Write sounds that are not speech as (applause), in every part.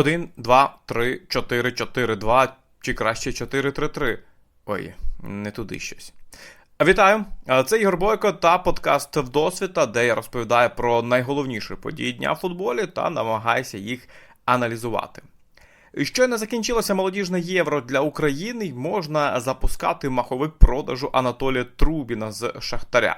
1, 2, 3, 4, 4, 2 чи краще 4, 3, 3. Ой, не туди щось. Вітаю! Це Ігор Бойко та подкаст Вдосвіта, де я розповідаю про найголовніші події дня в футболі та намагаюся їх аналізувати. Щойно закінчилося молодіжне євро для України, й можна запускати маховик продажу Анатолія Трубіна з Шахтаря.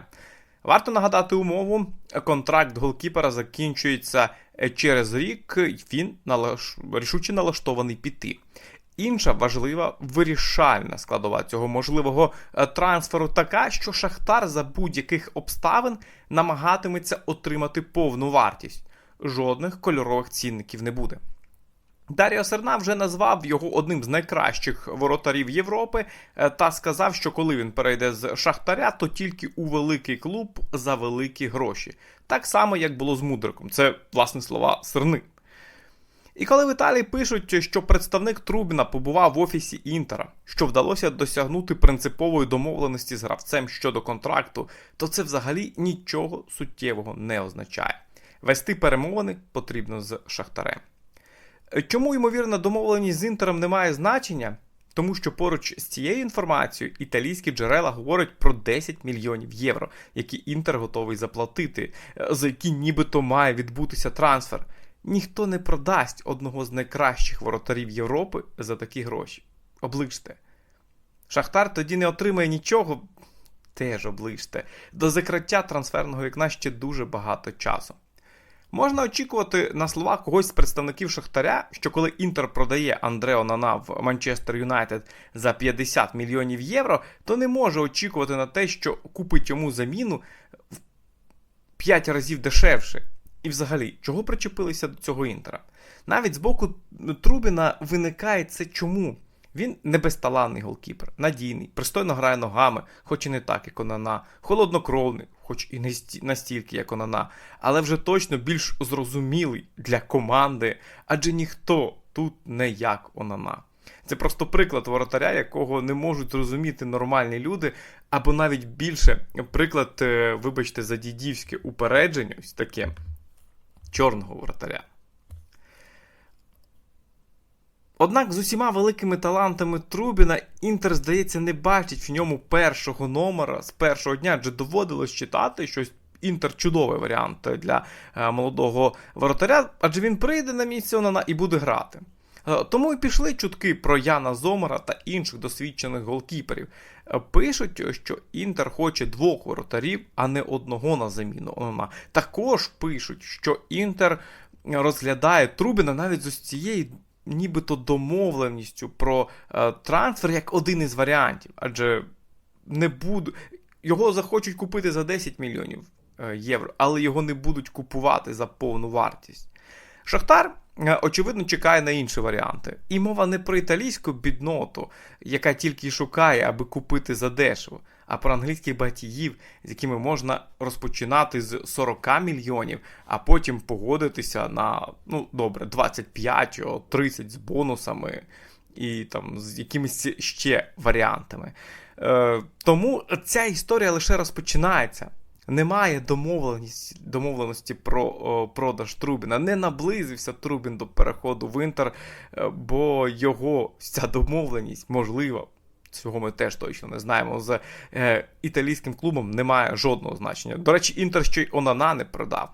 Варто нагадати умову: контракт голкіпера закінчується через рік, він налаш... рішуче налаштований піти. Інша важлива вирішальна складова цього можливого е, трансферу така, що Шахтар за будь-яких обставин намагатиметься отримати повну вартість. Жодних кольорових цінників не буде. Даріо Серна вже назвав його одним з найкращих воротарів Європи е, та сказав, що коли він перейде з Шахтаря, то тільки у великий клуб за великі гроші. Так само, як було з Мудриком. Це, власне слова, Серни. І коли в Італії пишуть, що представник Трубіна побував в офісі Інтера, що вдалося досягнути принципової домовленості з гравцем щодо контракту, то це взагалі нічого суттєвого не означає. Вести перемовини потрібно з Шахтарем. Чому, ймовірно, домовленість з Інтером не має значення? Тому що поруч з цією інформацією італійські джерела говорять про 10 мільйонів євро, які Інтер готовий заплатити, за які нібито має відбутися трансфер. Ніхто не продасть одного з найкращих воротарів Європи за такі гроші. Оближте. Шахтар тоді не отримає нічого. Теж оближте. До закриття трансферного вікна ще дуже багато часу. Можна очікувати на слова когось з представників Шахтаря, що коли Інтер продає Андрео Нана в Манчестер Юнайтед за 50 мільйонів євро, то не може очікувати на те, що купить йому заміну в 5 разів дешевше. І взагалі, чого причепилися до цього інтера? Навіть з боку Трубіна виникає це чому? Він не безталанний голкіпер, надійний, пристойно грає ногами, хоч і не так, як Онана, холоднокровний, хоч і не настільки, як Онана, але вже точно більш зрозумілий для команди, адже ніхто тут не як Онана. Це просто приклад воротаря, якого не можуть зрозуміти нормальні люди, або навіть більше приклад, вибачте, за дідівське упередження, ось таке чорного воротаря. Однак з усіма великими талантами Трубіна Інтер, здається, не бачить в ньому першого номера з першого дня, адже доводилось читати щось. Інтер чудовий варіант для молодого воротаря, адже він прийде на місце Онана і буде грати. Тому і пішли чутки про Яна Зомера та інших досвідчених голкіперів. Пишуть, що Інтер хоче двох воротарів, а не одного на заміну Онана. Також пишуть, що Інтер розглядає Трубіна навіть з цієї нібито домовленістю про е, трансфер як один із варіантів, адже не буду. Його захочуть купити за 10 мільйонів е, євро, але його не будуть купувати за повну вартість. Шахтар, е, очевидно, чекає на інші варіанти. І мова не про італійську бідноту, яка тільки шукає, аби купити задешево, а про англійських батіїв, з якими можна розпочинати з 40 мільйонів, а потім погодитися на ну добре, 25-30 з бонусами і там з якимись ще варіантами. Е, Тому ця історія лише розпочинається. Немає домовленості домовленості про о, продаж Трубіна. Не наблизився Трубін до переходу в Інтер, бо його ця домовленість можлива. Цього ми теж точно не знаємо. З е, італійським клубом немає жодного значення. До речі, Інтер ще й Онана не продав.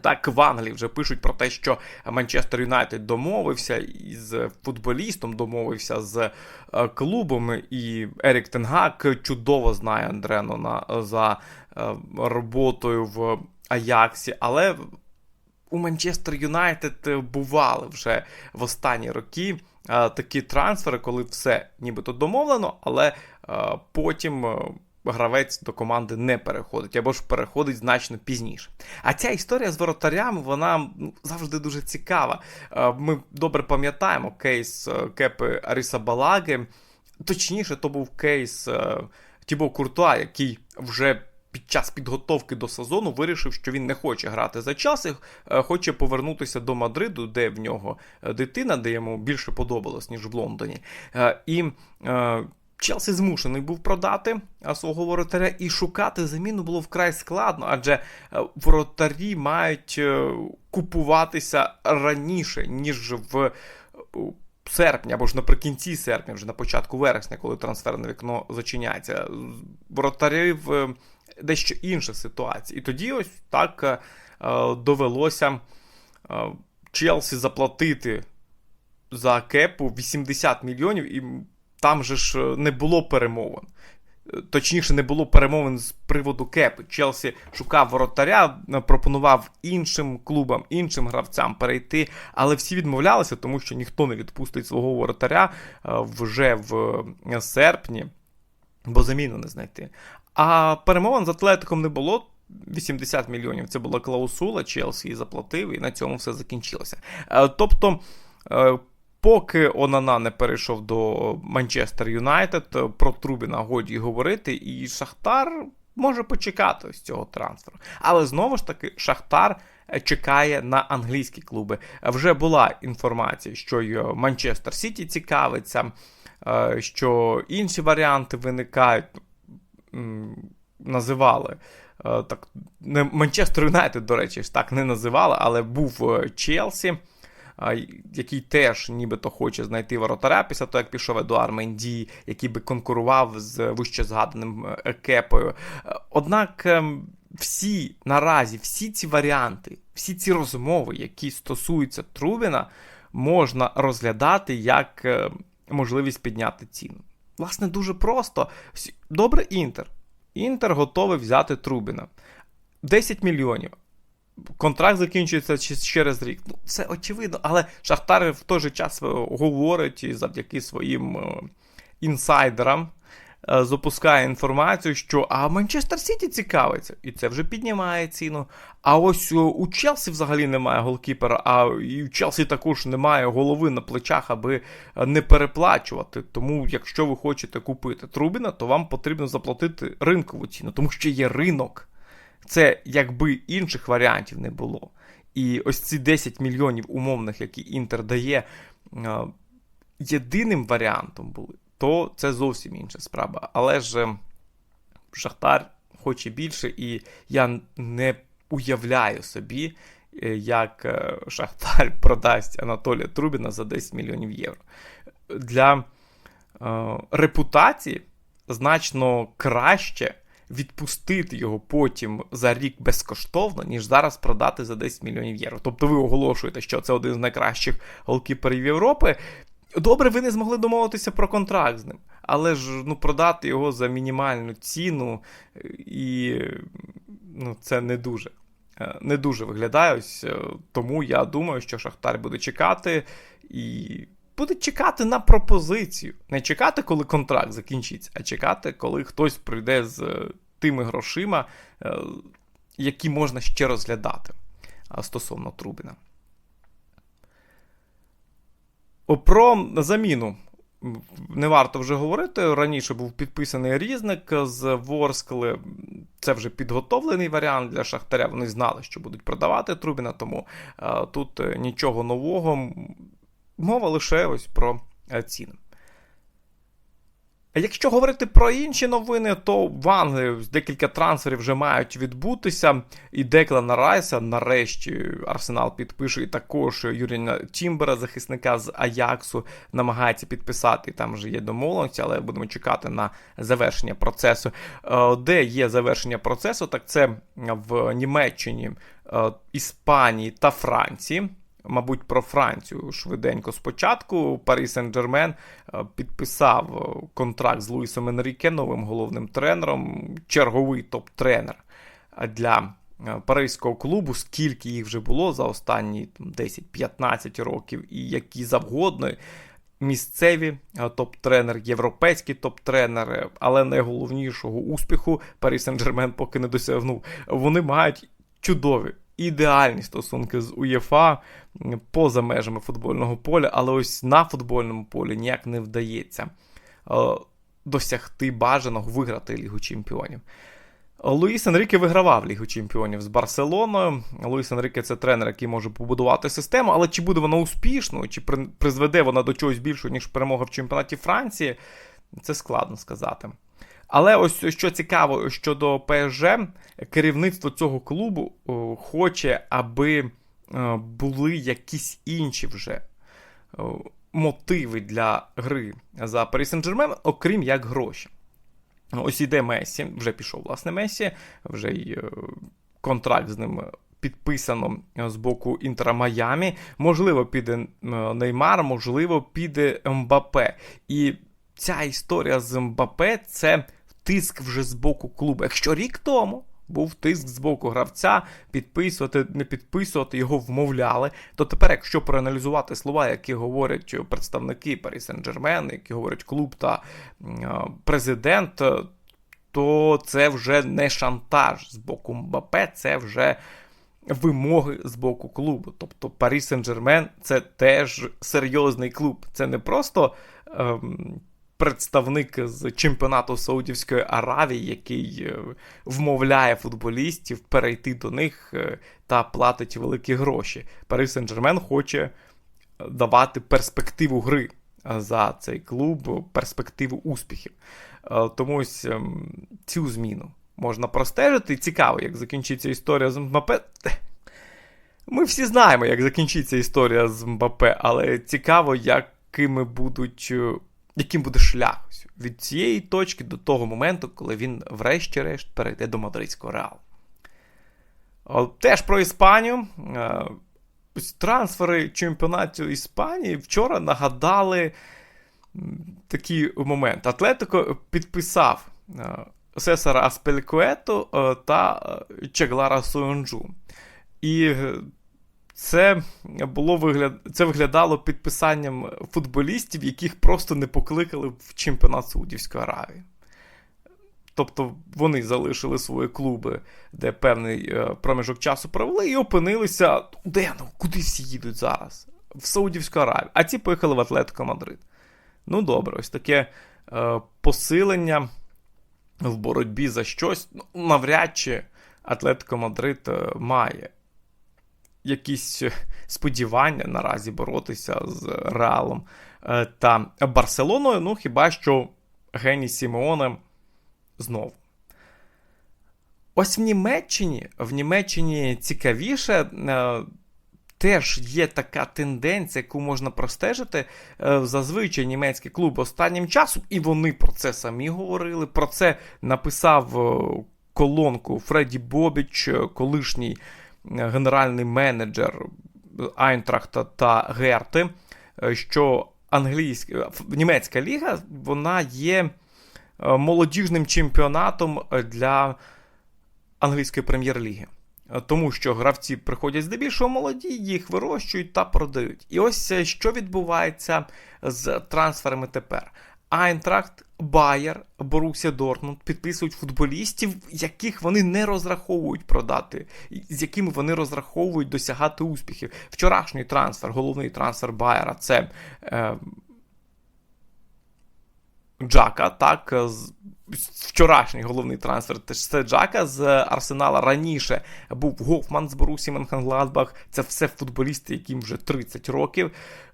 Так, в Англії вже пишуть про те, що Манчестер Юнайтед домовився із футболістом, домовився з е, клубом, і Ерік Тенгак чудово знає Андренона за е, роботою в Аяксі, але у Манчестер Юнайтед бували вже в останні роки такі трансфери, коли все нібито домовлено, але потім гравець до команди не переходить або ж переходить значно пізніше. А ця історія з воротарями вона ну, завжди дуже цікава. Ми добре пам'ятаємо кейс Кепи Аріса Балаги. Точніше, то був кейс Тібо Куртуа, який вже. Під час підготовки до сезону вирішив, що він не хоче грати за час і хоче повернутися до Мадриду, де в нього дитина, де йому більше подобалось, ніж в Лондоні. І Челсі змушений був продати свого воротаря, і шукати заміну було вкрай складно, адже е, воротарі мають е, купуватися раніше, ніж в серпні, або ж наприкінці серпня, вже на початку вересня, коли трансферне вікно зачиняється. Воротарів е, дещо інша ситуація. І тоді ось так довелося Челсі заплатити за кепу 80 мільйонів, і там же ж не було перемовин. Точніше, не було перемовин з приводу кепи. Челсі шукав воротаря, пропонував іншим клубам, іншим гравцям перейти, але всі відмовлялися, тому що ніхто не відпустить свого воротаря е, вже в серпні, бо заміну не знайти. А перемовин з Атлетиком не було. 80 мільйонів це була клаусула, Челсі її заплатив, і на цьому все закінчилося. Е, тобто е, Поки Онана не перейшов до Манчестер Юнайтед, про Трубіна годі говорити, і Шахтар може почекати з цього трансферу. Але знову ж таки, Шахтар е, чекає на англійські клуби. Вже була інформація, що Манчестер Сіті цікавиться, е, що інші варіанти виникають. Називали. Е, так, Манчестер Юнайтед, до речі, ж так не називали, але був Челсі який теж нібито хоче знайти воротаря після того, як пішов Едуар Менді, який би конкурував з вище згаданим е, кепою. Однак всі наразі, всі ці варіанти, всі ці розмови, які стосуються Трубіна, можна розглядати як е, можливість підняти ціну. Власне, дуже просто. Добре, Інтер. Інтер готовий взяти Трубіна. 10 мільйонів контракт закінчується через рік. Ну, Це очевидно, але Шахтар в той же час е, говорить і завдяки своїм е, інсайдерам. Е, запускає інформацію, що а Манчестер Сіті цікавиться, і це вже піднімає ціну. А ось у Челсі взагалі немає голкіпера, а і у Челсі також немає голови на плечах, аби не переплачувати. Тому, якщо ви хочете купити Трубіна, то вам потрібно заплатити ринкову ціну, тому що є ринок. Це якби інших варіантів не було. І ось ці 10 мільйонів умовних, які Інтер дає, єдиним варіантом були, то це зовсім інша справа. Але ж ем, Шахтар хоче більше, і я не уявляю собі, е, як е, Шахтар (laughs) продасть Анатолія Трубіна за 10 мільйонів євро. Для е, репутації значно краще відпустити його потім за рік безкоштовно, ніж зараз продати за 10 мільйонів євро. Тобто ви оголошуєте, що це один з найкращих голкіперів Європи. Добре, ви не змогли домовитися про контракт з ним, але ж ну, продати його за мінімальну ціну, і ну, це не дуже. Е, не дуже виглядає. Ось е, Тому я думаю, що Шахтар буде чекати і буде чекати на пропозицію. Не чекати, коли контракт закінчиться, а чекати, коли хтось прийде з е, тими грошима, е, які можна ще розглядати стосовно Трубіна. Про заміну. Не варто вже говорити. Раніше був підписаний різник з Ворскли. Це вже підготовлений варіант для Шахтаря. Вони знали, що будуть продавати Трубіна, тому е, тут нічого нового. Мова лише ось про е, ціни. Якщо говорити про інші новини, то в Англії декілька трансферів вже мають відбутися. І Деклана Райса, нарешті, Арсенал підпише, і також Юріна Тімбера, захисника з Аяксу, намагається підписати. Там вже є домовленості, але будемо чекати на завершення процесу. Е, де є завершення процесу, так це в Німеччині, е, Іспанії та Франції. Мабуть, про Францію швиденько спочатку. Парі Сен-Джермен е, підписав е, контракт з Луїсом Енріке, новим головним тренером, черговий топ-тренер для е, паризького клубу, скільки їх вже було за останні 10-15 років, і які завгодно. Місцеві топ-тренер, європейські топ-тренери, але найголовнішого успіху Парі Сен-Джермен поки не досягнув. Вони мають чудові ідеальні стосунки з УЄФА поза межами футбольного поля, але ось на футбольному полі ніяк не вдається е, досягти бажаного виграти Лігу Чемпіонів. Луїс Енріке вигравав Лігу Чемпіонів з Барселоною. Луїс Енріке це тренер, який може побудувати систему, але чи буде вона успішною, чи призведе вона до чогось більшого, ніж перемога в чемпіонаті Франції? Це складно сказати. Але ось що цікаво щодо ПСЖ, керівництво цього клубу хоче, аби були якісь інші вже мотиви для гри за Paris Saint-Germain, окрім як гроші. Ось іде Месі, вже пішов, власне, Месі, вже й е, контракт з ним підписано з боку Інтера Майамі. Можливо, піде е, Неймар, можливо, піде Мбапе. І ця історія з Мбапе це тиск вже з боку клубу. Якщо рік тому. Був тиск з боку гравця, підписувати, не підписувати, його вмовляли. То тепер, якщо проаналізувати слова, які говорять представники Paris Saint-Germain, які говорять клуб та президент, то це вже не шантаж з боку Мбапе, це вже вимоги з боку клубу. Тобто Paris Saint-Germain це теж серйозний клуб. Це не просто. Ем, представник з чемпіонату Саудівської Аравії, який е, вмовляє футболістів перейти до них е, та платить великі гроші. Пари Сен-Жермен хоче давати перспективу гри за цей клуб, перспективу успіхів. Е, тому ось ем, цю зміну можна простежити. Цікаво, як закінчиться історія з Мбапе. Ми всі знаємо, як закінчиться історія з Мбапе, але цікаво, якими будуть яким буде шлях від цієї точки до того моменту, коли він, врешті-решт, перейде до мадридського реалу. Теж про Іспанію. Е, трансфери чемпіонату Іспанії вчора нагадали такий момент. Атлетико підписав е, Сесара Аспелькуету е, та Чеглара Суонджу. І це було вигляд... це виглядало підписанням футболістів, яких просто не покликали в чемпіонат Саудівської Аравії. Тобто вони залишили свої клуби, де певний е, проміжок часу провели, і опинилися. Де ну? Куди всі їдуть зараз? В Саудівську Аравію. А ці поїхали в Атлетико Мадрид. Ну, добре, ось таке е, посилення в боротьбі за щось. Ну, навряд чи Атлетико Мадрид е, має якісь е, сподівання наразі боротися з Реалом е, та Барселоною. Ну, хіба що Гені Сімеоне знову. Ось в Німеччині в Німеччині цікавіше. Е, теж є така тенденція, яку можна простежити. Зазвичай німецькі клуби останнім часом, і вони про це самі говорили. Про це написав колонку Фредді Бобіч, колишній генеральний менеджер Айнтрахта та Герти, е, що англійська німецька ліга вона є е, молодіжним чемпіонатом для англійської прем'єр-ліги. Е, тому що гравці приходять здебільшого молоді, їх вирощують та продають. І ось що відбувається з трансферами тепер. Айнтрахт, Байер, Борусія Дортмунд підписують футболістів, яких вони не розраховують продати, з якими вони розраховують досягати успіхів. Вчорашній трансфер, головний трансфер Байера це е, Джака, так, вчорашній головний трансфер це Джака з Арсенала раніше був Гофман з Борусі Менхенгладбах. Це все футболісти, яким вже 30 років,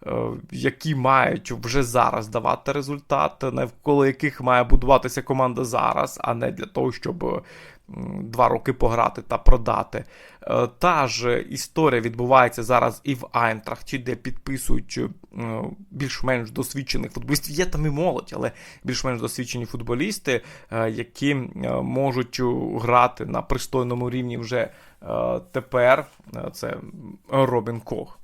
е, які мають вже зараз давати результат, навколо яких має будуватися команда зараз, а не для того, щоб два роки пограти та продати. Е, та ж історія відбувається зараз і в Айнтрахті, де підписують е, більш-менш досвідчених футболістів. Є там і молодь, але більш-менш досвідчені футболісти, е, які можуть грати на пристойному рівні вже тепер. Це Робін Кох.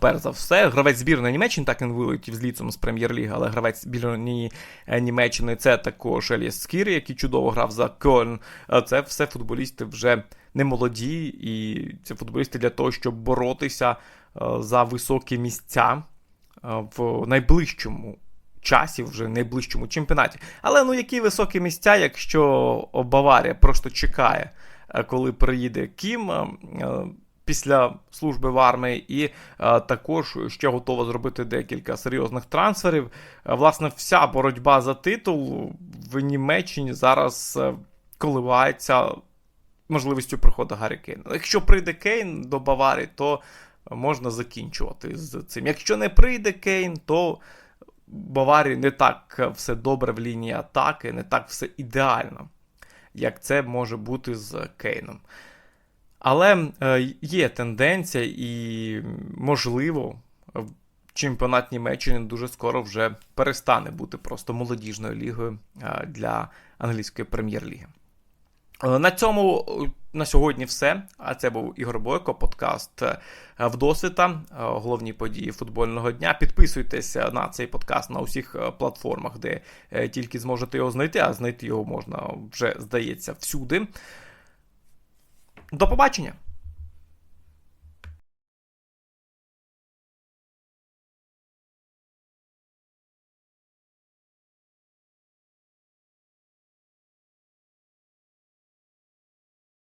Перш за все, гравець збірної Німеччини, так він вилетів з ліцом з прем'єр-ліги, але гравець збірної е, Німеччини це також Еліас Скір, який чудово грав за Кольн. Це все футболісти вже не молоді, і це футболісти для того, щоб боротися е, за високі місця е, в найближчому часі, вже найближчому чемпіонаті. Але ну які високі місця, якщо Баварія просто чекає, коли приїде Кім після служби в армії, і е, також ще готова зробити декілька серйозних трансферів. Е, власне, вся боротьба за титул в Німеччині зараз е, коливається можливістю приходу Гаррі Кейна. Якщо прийде Кейн до Баварії, то можна закінчувати з цим. Якщо не прийде Кейн, то Баварії не так все добре в лінії атаки, не так все ідеально, як це може бути з Кейном. Але е, є тенденція, і, можливо, чемпіонат Німеччини дуже скоро вже перестане бути просто молодіжною лігою е, для англійської прем'єр-ліги. Е, На цьому на сьогодні все. А це був Ігор Бойко, подкаст Вдосвіта, головні події футбольного дня. Підписуйтеся на цей подкаст на усіх платформах, де тільки зможете його знайти, а знайти його можна вже, здається, всюди. До побачення!